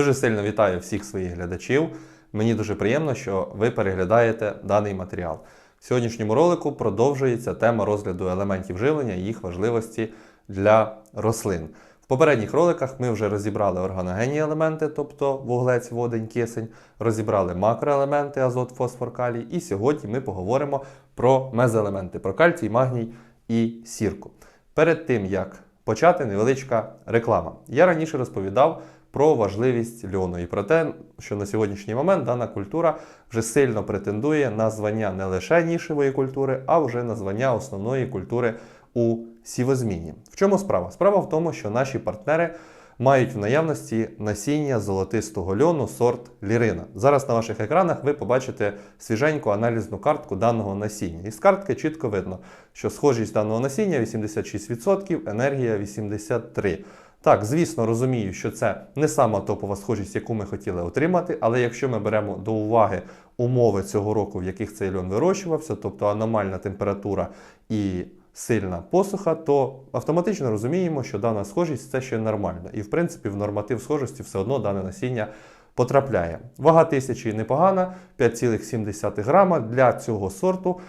Дуже сильно вітаю всіх своїх глядачів. Мені дуже приємно, що ви переглядаєте даний матеріал. В сьогоднішньому ролику продовжується тема розгляду елементів живлення і їх важливості для рослин. В попередніх роликах ми вже розібрали органогенні елементи, тобто вуглець, водень, кисень, розібрали макроелементи азот, фосфор, калій. І сьогодні ми поговоримо про мезоелементи, про кальцій, магній і сірку. Перед тим як почати, невеличка реклама. Я раніше розповідав про важливість льону і про те, що на сьогоднішній момент дана культура вже сильно претендує на звання не лише нішевої культури, а вже на звання основної культури у сівозміні. В чому справа? Справа в тому, що наші партнери мають в наявності насіння золотистого льону сорт лірина. Зараз на ваших екранах ви побачите свіженьку аналізну картку даного насіння. Із картки чітко видно, що схожість даного насіння 86%, енергія 83%. Так, звісно, розумію, що це не сама топова схожість, яку ми хотіли отримати, але якщо ми беремо до уваги умови цього року, в яких цей льон вирощувався, тобто аномальна температура і сильна посуха, то автоматично розуміємо, що дана схожість це ще нормально. І в принципі в норматив схожості все одно дане насіння потрапляє. Вага тисячі непогана, 5,7 грама для цього сорту.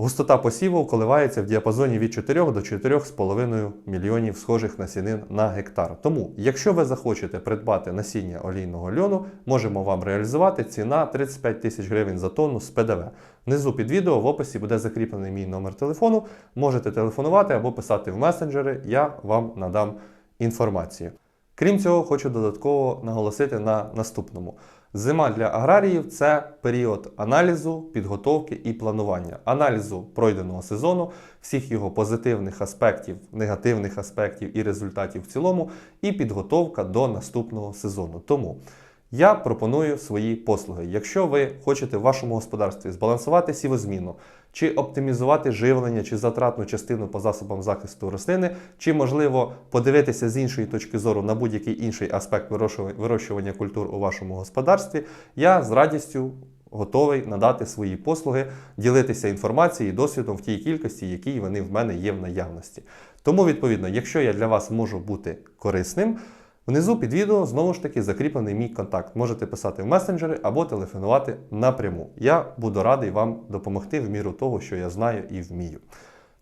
Густота посіву коливається в діапазоні від 4 до 4,5 мільйонів схожих насінин на гектар. Тому, якщо ви захочете придбати насіння олійного льону, можемо вам реалізувати ціна 35 тисяч гривень за тонну з ПДВ. Внизу під відео в описі буде закріплений мій номер телефону. Можете телефонувати або писати в месенджери, я вам надам інформацію. Крім цього, хочу додатково наголосити на наступному. Зима для аграріїв це період аналізу, підготовки і планування, аналізу пройденого сезону, всіх його позитивних аспектів, негативних аспектів і результатів в цілому, і підготовка до наступного сезону. Тому я пропоную свої послуги. Якщо ви хочете в вашому господарстві збалансувати сівозміну, чи оптимізувати живлення, чи затратну частину по засобам захисту рослини, чи можливо подивитися з іншої точки зору на будь-який інший аспект вирощування- культур у вашому господарстві, я з радістю готовий надати свої послуги, ділитися інформацією і досвідом в тій кількості, якій вони в мене є в наявності. Тому, відповідно, якщо я для вас можу бути корисним. Внизу під відео знову ж таки закріплений мій контакт. Можете писати в месенджери або телефонувати напряму. Я буду радий вам допомогти в міру того, що я знаю і вмію.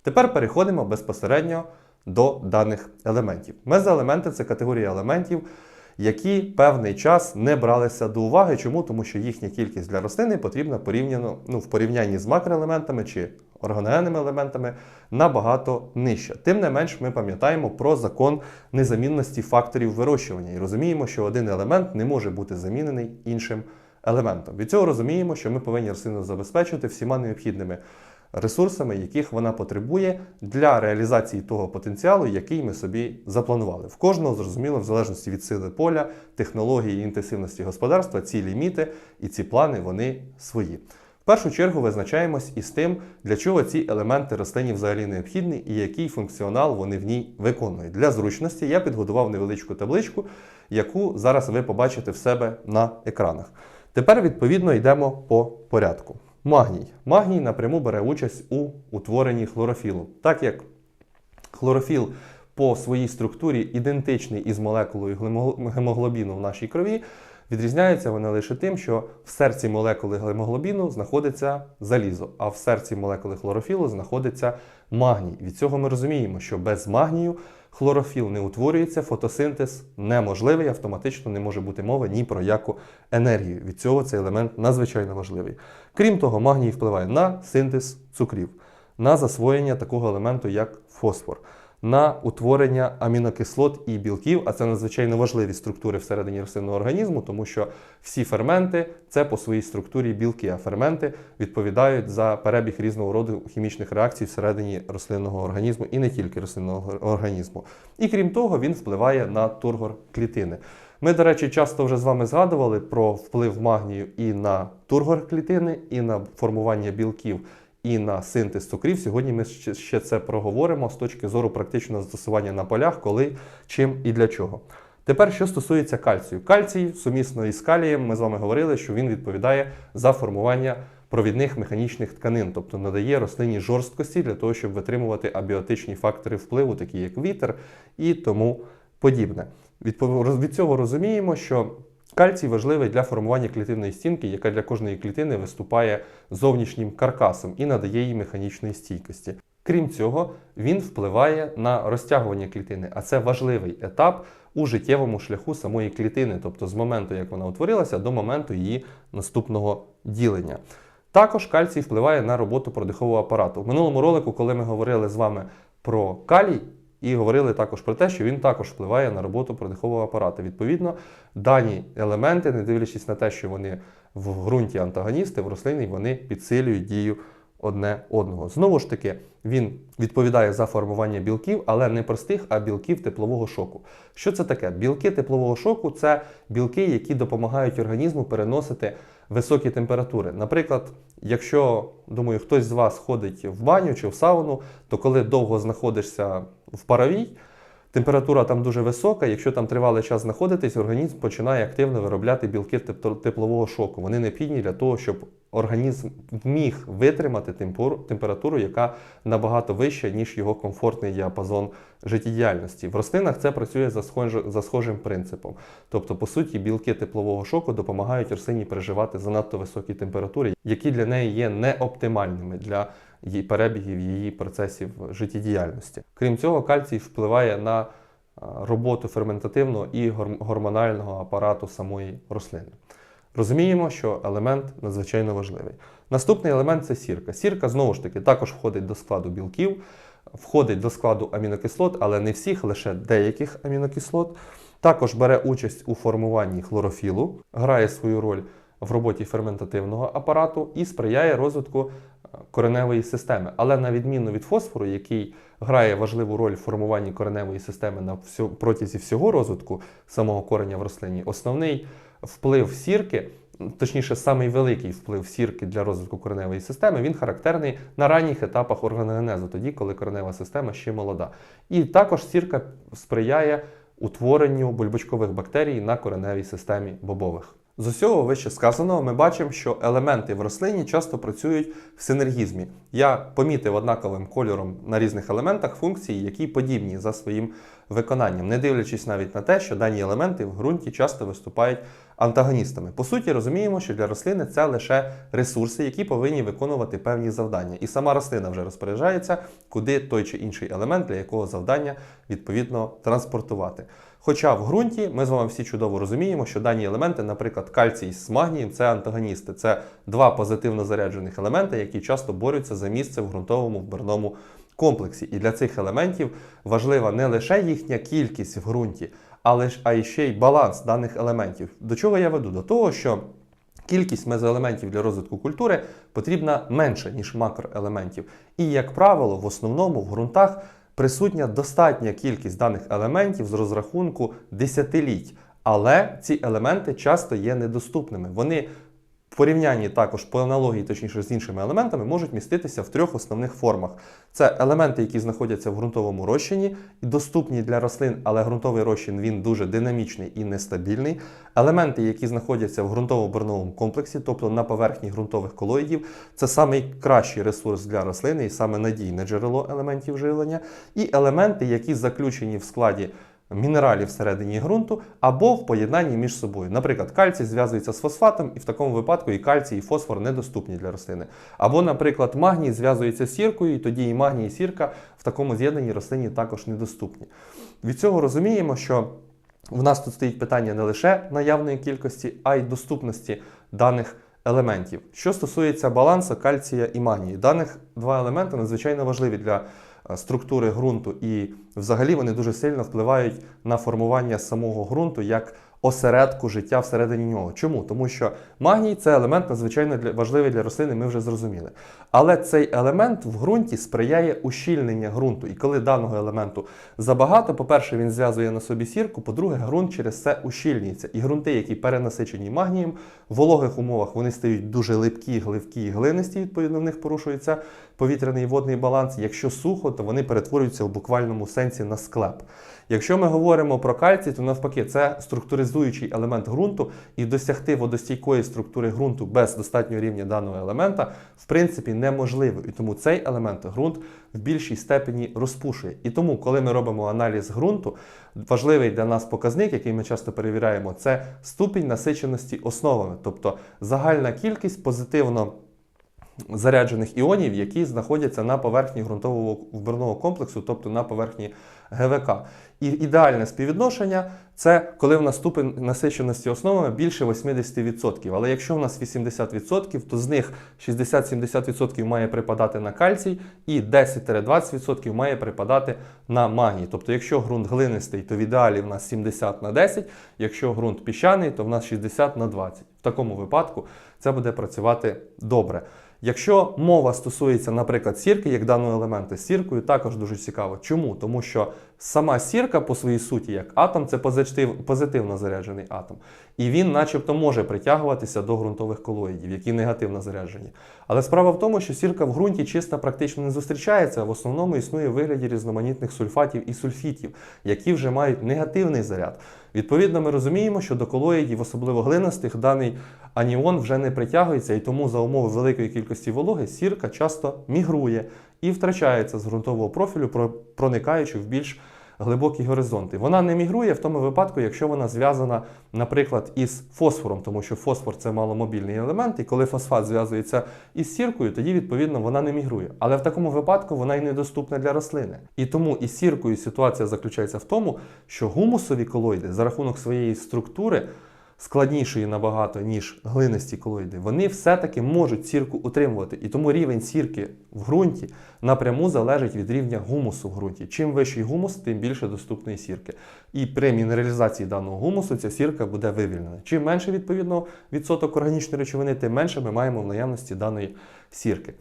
Тепер переходимо безпосередньо до даних елементів. Мезоелементи це категорія елементів, які певний час не бралися до уваги. Чому? Тому що їхня кількість для рослини потрібна порівняно ну, в порівнянні з макроелементами чи органогенними елементами набагато нижча. Тим не менш, ми пам'ятаємо про закон незамінності факторів вирощування і розуміємо, що один елемент не може бути замінений іншим елементом. Від цього розуміємо, що ми повинні рослину забезпечити всіма необхідними ресурсами, яких вона потребує для реалізації того потенціалу, який ми собі запланували. В кожного зрозуміло, в залежності від сили поля, технології і інтенсивності господарства, ці ліміти і ці плани вони свої. Першу чергу визначаємось із тим, для чого ці елементи рослині взагалі необхідні і який функціонал вони в ній виконують. Для зручності я підготував невеличку табличку, яку зараз ви побачите в себе на екранах. Тепер, відповідно, йдемо по порядку. Магній. Магній напряму бере участь у утворенні хлорофілу. Так як хлорофіл по своїй структурі ідентичний із молекулою гемоглобіну в нашій крові, відрізняються вони лише тим, що в серці молекули гемоглобіну знаходиться залізо, а в серці молекули хлорофілу знаходиться магній. Від цього ми розуміємо, що без магнію хлорофіл не утворюється, фотосинтез неможливий, автоматично не може бути мови ні про яку енергію. Від цього цей елемент надзвичайно важливий. Крім того, магній впливає на синтез цукрів, на засвоєння такого елементу, як фосфор, на утворення амінокислот і білків, а це надзвичайно важливі структури всередині рослинного організму, тому що всі ферменти це по своїй структурі білки, а ферменти відповідають за перебіг різного роду хімічних реакцій всередині рослинного організму і не тільки рослинного організму. І крім того, він впливає на тургор клітини. Ми, до речі, часто вже з вами згадували про вплив магнію і на тургор клітини, і на формування білків, і на синтез цукрів. Сьогодні ми ще це проговоримо з точки зору практичного застосування на полях, коли, чим і для чого. Тепер, що стосується кальцію. Кальцій сумісно із калієм, ми з вами говорили, що він відповідає за формування провідних механічних тканин, тобто надає рослині жорсткості для того, щоб витримувати абіотичні фактори впливу, такі як вітер і тому подібне. Від цього розуміємо, що кальцій важливий для формування клітинної стінки, яка для кожної клітини виступає зовнішнім каркасом і надає їй механічної стійкості. Крім цього, він впливає на розтягування клітини, а це важливий етап у життєвому шляху самої клітини, тобто з моменту, як вона утворилася, до моменту її наступного ділення. Також кальцій впливає на роботу продихового апарату. В минулому ролику, коли ми говорили з вами про калій, і говорили також про те, що він також впливає на роботу продихового апарату. Відповідно, дані елементи, не дивлячись на те, що вони в ґрунті антагоністи, в рослині вони підсилюють дію одне одного. Знову ж таки, він відповідає за формування білків, але не простих, а білків теплового шоку. Що це таке? Білки теплового шоку це білки, які допомагають організму переносити високі температури. Наприклад, якщо думаю, хтось з вас ходить в баню чи в сауну, то коли довго знаходишся в паровій, температура там дуже висока. Якщо там тривалий час знаходитись, організм починає активно виробляти білки теплового шоку. Вони необхідні для того, щоб організм міг витримати температуру, яка набагато вища, ніж його комфортний діапазон життєдіяльності. В рослинах це працює за, схож- за схожим принципом. Тобто, по суті, білки теплового шоку допомагають рослині переживати занадто високі температури, які для неї є неоптимальними для її перебігів її процесів життєдіяльності. Крім цього, кальцій впливає на роботу ферментативного і гормонального апарату самої рослини. Розуміємо, що елемент надзвичайно важливий. Наступний елемент це сірка. Сірка знову ж таки також входить до складу білків, входить до складу амінокислот, але не всіх, лише деяких амінокислот. Також бере участь у формуванні хлорофілу, грає свою роль в роботі ферментативного апарату і сприяє розвитку е, кореневої системи. Але на відміну від фосфору, який грає важливу роль в формуванні кореневої системи на протязі всього розвитку самого кореня в рослині, основний вплив сірки, точніше, самий великий вплив сірки для розвитку кореневої системи, він характерний на ранніх етапах органогенезу, тоді, коли коренева система ще молода. І також сірка сприяє утворенню бульбочкових бактерій на кореневій системі бобових. З усього вище сказаного ми бачимо, що елементи в рослині часто працюють в синергізмі. Я помітив однаковим кольором на різних елементах функції, які подібні за своїм виконанням, не дивлячись навіть на те, що дані елементи в ґрунті часто виступають антагоністами. По суті, розуміємо, що для рослини це лише ресурси, які повинні виконувати певні завдання. І сама рослина вже розпоряджається, куди той чи інший елемент для якого завдання відповідно транспортувати. Хоча в ґрунті ми з вами всі чудово розуміємо, що дані елементи, наприклад, кальцій з магнієм, це антагоністи, це два позитивно заряджених елементи, які часто борються за місце в ґрунтовому вбирному комплексі. І для цих елементів важлива не лише їхня кількість в ґрунті, але ж а ще й баланс даних елементів. До чого я веду? До того, що Кількість мезоелементів для розвитку культури потрібна менше, ніж макроелементів. І, як правило, в основному в ґрунтах присутня достатня кількість даних елементів з розрахунку десятиліть. Але ці елементи часто є недоступними. Вони порівнянні також по аналогії, точніше з іншими елементами, можуть міститися в трьох основних формах. Це елементи, які знаходяться в ґрунтовому розчині, і доступні для рослин, але ґрунтовий розчин він дуже динамічний і нестабільний. Елементи, які знаходяться в ґрунтово-борновому комплексі, тобто на поверхні ґрунтових колоїдів, це найкращий ресурс для рослини і саме надійне джерело елементів живлення. І елементи, які заключені в складі мінералів всередині ґрунту або в поєднанні між собою. Наприклад, кальцій зв'язується з фосфатом, і в такому випадку і кальцій, і фосфор недоступні для рослини. Або, наприклад, магній зв'язується з сіркою, і тоді і магній, і сірка в такому з'єднанні рослині також недоступні. Від цього розуміємо, що в нас тут стоїть питання не лише наявної кількості, а й доступності даних елементів. Що стосується балансу кальція і магнії, даних два елементи надзвичайно важливі для структури ґрунту, і взагалі вони дуже сильно впливають на формування самого ґрунту як осередку життя всередині нього. Чому? Тому що магній це елемент надзвичайно важливий для рослини, ми вже зрозуміли. Але цей елемент в ґрунті сприяє ущільненню ґрунту. І коли даного елементу забагато, по-перше, він зв'язує на собі сірку, по-друге, ґрунт через це ущільнюється. І ґрунти, які перенасичені магнієм, в вологих умовах вони стають дуже липкі, гливкі і глинисті, відповідно, в них порушується повітряний і водний баланс. Якщо сухо, то вони перетворюються в буквальному сенсі на склеп. Якщо ми говоримо про кальцій, то навпаки, це стабілізуючий елемент ґрунту, і досягти водостійкої структури ґрунту без достатнього рівня даного елемента в принципі неможливо. І тому цей елемент ґрунт в більшій степені розпушує. І тому, коли ми робимо аналіз ґрунту, важливий для нас показник, який ми часто перевіряємо, це ступінь насиченості основами, тобто загальна кількість позитивно заряджених іонів, які знаходяться на поверхні ґрунтового вбирного комплексу, тобто на поверхні ГВК. І ідеальне співвідношення це коли в нас ступень насиченості основами більше 80%. Але якщо в нас 80%, то з них 60-70% має припадати на кальцій і 10-20% має припадати на магній. Тобто, якщо ґрунт глинистий, то в ідеалі в нас 70 на 10, якщо ґрунт піщаний, то в нас 60 на 20. В такому випадку це буде працювати добре. Якщо мова стосується, наприклад, сірки, як даного елементу, з сіркою також дуже цікаво. Чому? Тому що сама сірка по своїй суті, як атом, це позитив, позитивно заряджений атом. І він, начебто, може притягуватися до ґрунтових колоїдів, які негативно заряджені. Але справа в тому, що сірка в ґрунті чисто практично не зустрічається, а в основному існує в вигляді різноманітних сульфатів і сульфітів, які вже мають негативний заряд. Відповідно, ми розуміємо, що до колоїдів, особливо глинистих, даний аніон вже не притягується, і тому за умови великої кількості вологи сірка часто мігрує і втрачається з ґрунтового профілю, проникаючи в більш глибокі горизонти. Вона не мігрує в тому випадку, якщо вона зв'язана, наприклад, із фосфором, тому що фосфор це маломобільний елемент, і коли фосфат зв'язується із сіркою, тоді відповідно вона не мігрує. Але в такому випадку вона й недоступна для рослини. І тому із сіркою ситуація заключається в тому, що гумусові колоїди за рахунок своєї структури складнішої набагато, ніж глинисті колоїди, вони все-таки можуть сірку утримувати. І тому рівень сірки в ґрунті напряму залежить від рівня гумусу в ґрунті. Чим вищий гумус, тим більше доступної сірки. І при мінералізації даного гумусу ця сірка буде вивільнена. Чим менше відповідно відсоток органічної речовини, тим менше ми маємо в наявності даної сірки.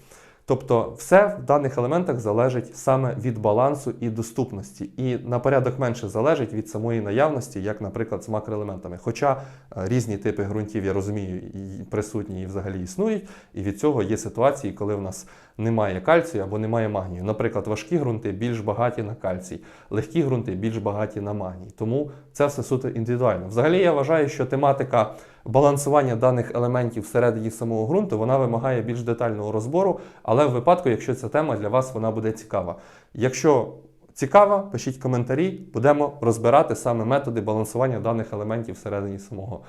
Тобто все в даних елементах залежить саме від балансу і доступності, і на порядок менше залежить від самої наявності, як, наприклад, з макроелементами. Хоча е, різні типи ґрунтів, я розумію, і присутні і взагалі існують, і від цього є ситуації, коли в нас немає кальцію або немає магнію. Наприклад, важкі ґрунти більш багаті на кальцій, легкі ґрунти більш багаті на магній. Тому це все суто індивідуально. Взагалі, я вважаю, що тематика балансування даних елементів всередині самого ґрунту вона вимагає більш детального розбору, але в випадку, якщо ця тема для вас вона буде цікава. Якщо цікава, пишіть коментарі, будемо розбирати саме методи балансування даних елементів всередині самого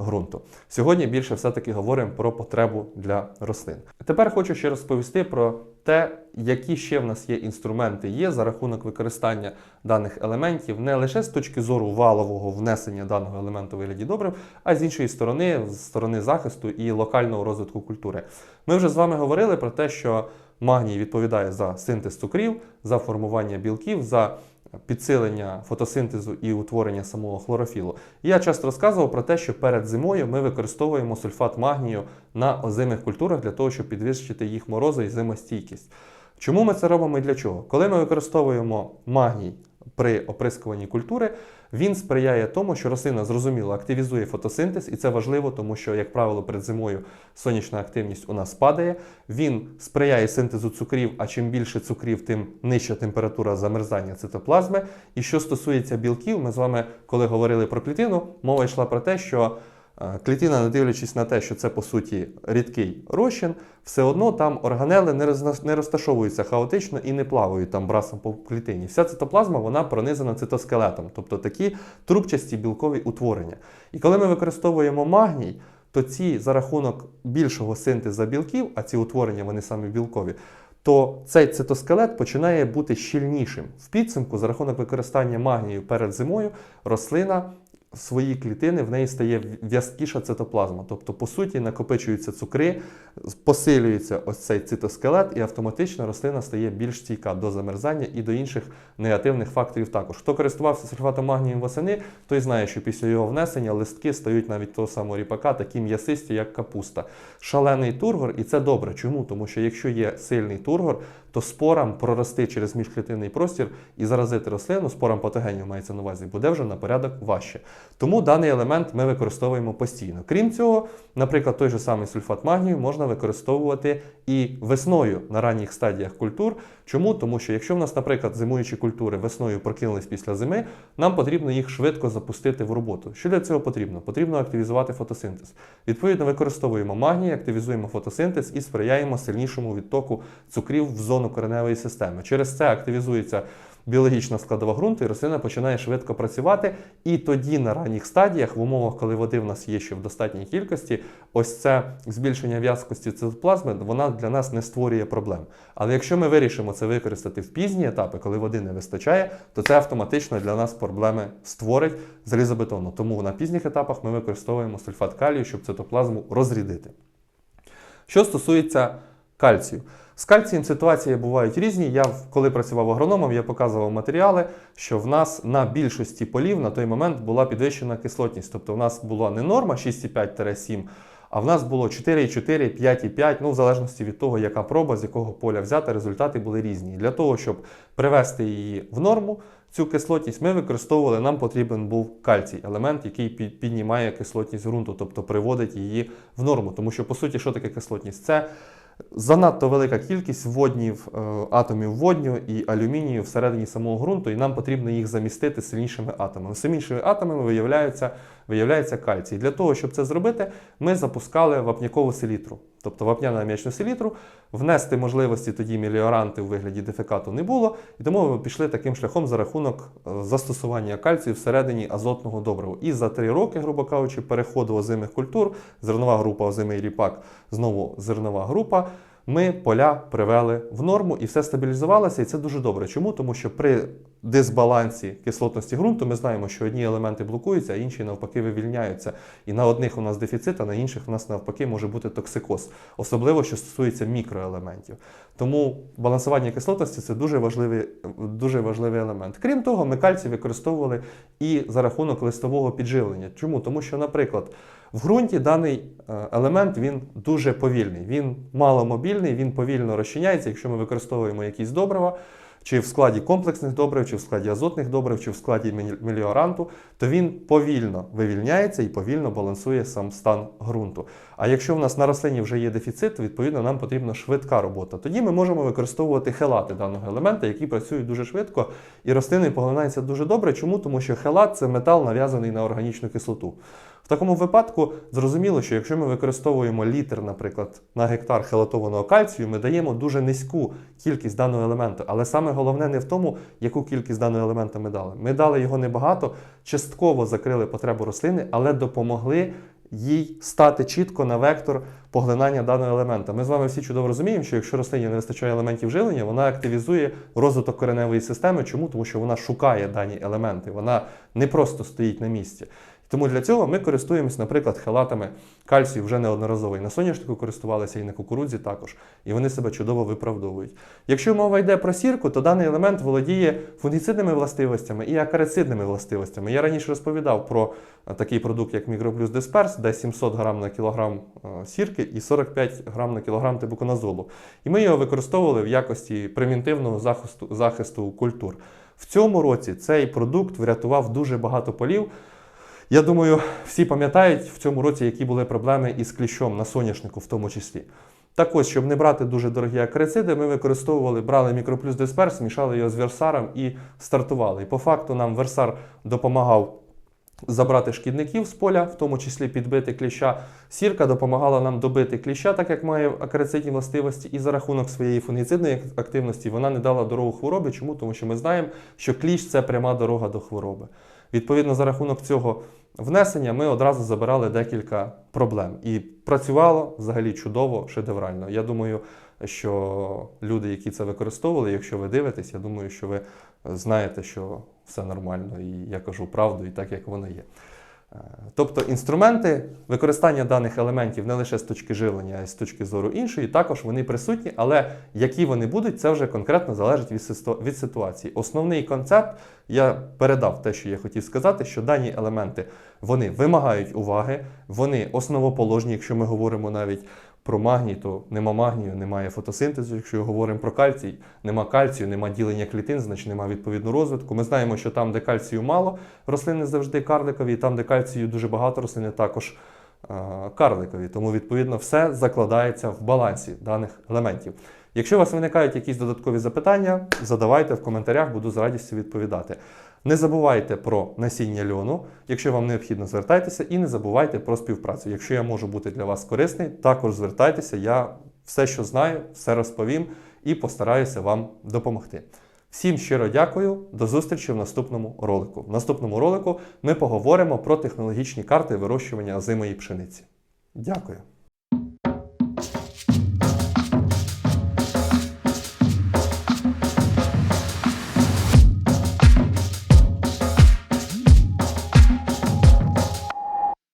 ґрунту. Сьогодні більше все-таки говоримо про потребу для рослин. Тепер хочу ще розповісти про те, які ще в нас є інструменти є за рахунок використання даних елементів не лише з точки зору валового внесення даного елементу вигляді добрив, а з іншої сторони, з сторони захисту і локального розвитку культури. Ми вже з вами говорили про те, що магній відповідає за синтез цукрів, за формування білків, за підсилення фотосинтезу і утворення самого хлорофілу. Я часто розказував про те, що перед зимою ми використовуємо сульфат магнію на озимих культурах для того, щоб підвищити їх морозу і зимостійкість. Чому ми це робимо і для чого? Коли ми використовуємо магній при оприскуванні культури, він сприяє тому, що рослина зрозуміло активізує фотосинтез, і це важливо, тому що, як правило, перед зимою сонячна активність у нас падає. Він сприяє синтезу цукрів, а чим більше цукрів, тим нижча температура замерзання цитоплазми. І що стосується білків, ми з вами, коли говорили про клітину, мова йшла про те, що клітина, не дивлячись на те, що це по суті рідкий розчин, все одно там органели не розташовуються хаотично і не плавають там брасом по клітині. Вся цитоплазма вона пронизана цитоскелетом, тобто такі трубчасті білкові утворення. І коли ми використовуємо магній, то ці за рахунок більшого синтезу білків, а ці утворення вони саме білкові, то цей цитоскелет починає бути щільнішим. В підсумку, за рахунок використання магнію перед зимою, рослина свої клітини в неї стає в'язкіша цитоплазма. Тобто, по суті, накопичуються цукри, посилюється ось цей цитоскелет, і автоматично рослина стає більш стійка до замерзання і до інших негативних факторів також. Хто користувався сульфатом магнієм восени, той знає, що після його внесення листки стають навіть того самого ріпака, такі м'ясисті, як капуста. Шалений тургор, і це добре. Чому? Тому що якщо є сильний тургор, то спорам прорости через міжклітинний простір і заразити рослину, спорам патогенів мається на увазі, буде вже на порядок важче. Тому даний елемент ми використовуємо постійно. Крім цього, наприклад, той же самий сульфат магнію можна використовувати і весною на ранніх стадіях культур. Чому? Тому що якщо в нас, наприклад, зимуючі культури весною прокинулись після зими, нам потрібно їх швидко запустити в роботу. Що для цього потрібно? Потрібно активізувати фотосинтез. Відповідно, використовуємо магній, активізуємо фотосинтез і сприяємо сильнішому відтоку цукрів в зону кореневої системи. Через це активізується біологічна складова ґрунту, і рослина починає швидко працювати. І тоді на ранніх стадіях, в умовах, коли води в нас є ще в достатній кількості, ось це збільшення в'язкості цитоплазми, вона для нас не створює проблем. Але якщо ми вирішимо це використати в пізні етапи, коли води не вистачає, то це автоматично для нас проблеми створить залізобетонно. Тому на пізніх етапах ми використовуємо сульфат калію, щоб цитоплазму розрядити. Що стосується кальцію. З кальцієм ситуації бувають різні. Я, коли працював агрономом, я показував матеріали, що в нас на більшості полів на той момент була підвищена кислотність. Тобто в нас була не норма 6,5-7, а в нас було 4,4, 5,5, ну в залежності від того, яка проба, з якого поля взята, результати були різні. Для того, щоб привести її в норму, цю кислотність ми використовували, нам потрібен був кальцій, елемент, який під- піднімає кислотність ґрунту, тобто приводить її в норму. Тому що, по суті, що таке кислотність? Це занадто велика кількість воднів, е, атомів водню і алюмінію всередині самого ґрунту, і нам потрібно їх замістити сильнішими атомами. Сильнішими атомами виявляється, виявляється кальцій. Для того, щоб це зробити, ми запускали вапнякову селітру, тобто вапняну м'ячну селітру. Внести можливості тоді меліоранти у вигляді дефекату не було, і тому ми пішли таким шляхом за рахунок е, застосування кальцію всередині азотного добрива. І за три роки, грубо кажучи, переходу озимих культур, зернова група озимий ріпак, знову зернова група. Ми поля привели в норму і все стабілізувалося, і це дуже добре. Чому? Тому що при дисбалансі кислотності ґрунту ми знаємо, що одні елементи блокуються, а інші навпаки вивільняються. І на одних у нас дефіцит, а на інших у нас навпаки може бути токсикоз, особливо що стосується мікроелементів. Тому балансування кислотності це дуже важливий, дуже важливий елемент. Крім того, ми кальцій використовували і за рахунок листового підживлення. Чому? Тому що, наприклад, в ґрунті даний е, елемент він дуже повільний, він маломобільний, він повільно розчиняється, якщо ми використовуємо якісь добрива, чи в складі комплексних добрив, чи в складі азотних добрив, чи в складі меліоранту, то він повільно вивільняється і повільно балансує сам стан ґрунту. А якщо в нас на рослині вже є дефіцит, відповідно нам потрібна швидка робота. Тоді ми можемо використовувати хелати даного елемента, які працюють дуже швидко, і рослини поглинаються дуже добре. Чому? Тому що хелат це метал нав'язаний на органічну кислоту. В такому випадку зрозуміло, що якщо ми використовуємо літр, наприклад, на гектар хелатованого кальцію, ми даємо дуже низьку кількість даного елементу. Але саме головне не в тому, яку кількість даного елемента ми дали. Ми дали його небагато, частково закрили потребу рослини, але допомогли їй стати чітко на вектор поглинання даного елемента. Ми з вами всі чудово розуміємо, що якщо рослині не вистачає елементів живлення, вона активізує розвиток кореневої системи. Чому? Тому що вона шукає дані елементи, вона не просто стоїть на місці. Тому для цього ми користуємось, наприклад, хелатами кальцію вже неодноразово і на соняшнику користувалися, і на кукурудзі також, і вони себе чудово виправдовують. Якщо мова йде про сірку, то даний елемент володіє фунгіцидними властивостями і акарицидними властивостями. Я раніше розповідав про е, такий продукт, як Мікроплюс Дисперс, де 700 грам на кілограм е, сірки і 45 грам на кілограм тибуконазолу. І ми його використовували в якості превентивного захисту, захисту культур. В цьому році цей продукт врятував дуже багато полів. Я думаю, всі пам'ятають в цьому році, які були проблеми із кліщом на соняшнику, в тому числі. Так ось, щоб не брати дуже дорогі акарициди, ми використовували, брали мікроплюс дисперс, мішали його з версаром і стартували. І по факту нам версар допомагав забрати шкідників з поля, в тому числі підбити кліща. Сірка допомагала нам добити кліща, так як має акарицидні властивості, і за рахунок своєї фунгіцидної активності вона не дала дорогу хворобі. Чому? Тому що ми знаємо, що кліщ це пряма дорога до хвороби. Відповідно, за рахунок цього внесення ми одразу забирали декілька проблем. І працювало взагалі чудово, шедеврально. Я думаю, що люди, які це використовували, якщо ви дивитесь, я думаю, що ви знаєте, що все нормально, і я кажу правду, і так як воно є. Е, Тобто інструменти використання даних елементів не лише з точки живлення, а й з точки зору іншої, також вони присутні, але які вони будуть, це вже конкретно залежить від ситуації. Основний концепт я передав те, що я хотів сказати, що дані елементи вони вимагають уваги, вони основоположні, якщо ми говоримо навіть про магній, то нема магнію, немає фотосинтезу. Якщо говоримо про кальцій, нема кальцію, нема ділення клітин, значить нема відповідно розвитку. Ми знаємо, що там, де кальцію мало, рослини завжди карликові, і там, де кальцію дуже багато, рослини також е, карликові. Тому, відповідно, все закладається в балансі даних елементів. Якщо у вас виникають якісь додаткові запитання, задавайте в коментарях, буду з радістю відповідати. Не забувайте про насіння льону. Якщо вам необхідно, звертайтеся і не забувайте про співпрацю. Якщо я можу бути для вас корисний, також звертайтеся. Я все, що знаю, все розповім і постараюся вам допомогти. Всім щиро дякую, до зустрічі в наступному ролику. В наступному ролику ми поговоримо про технологічні карти вирощування озимої пшениці. Дякую.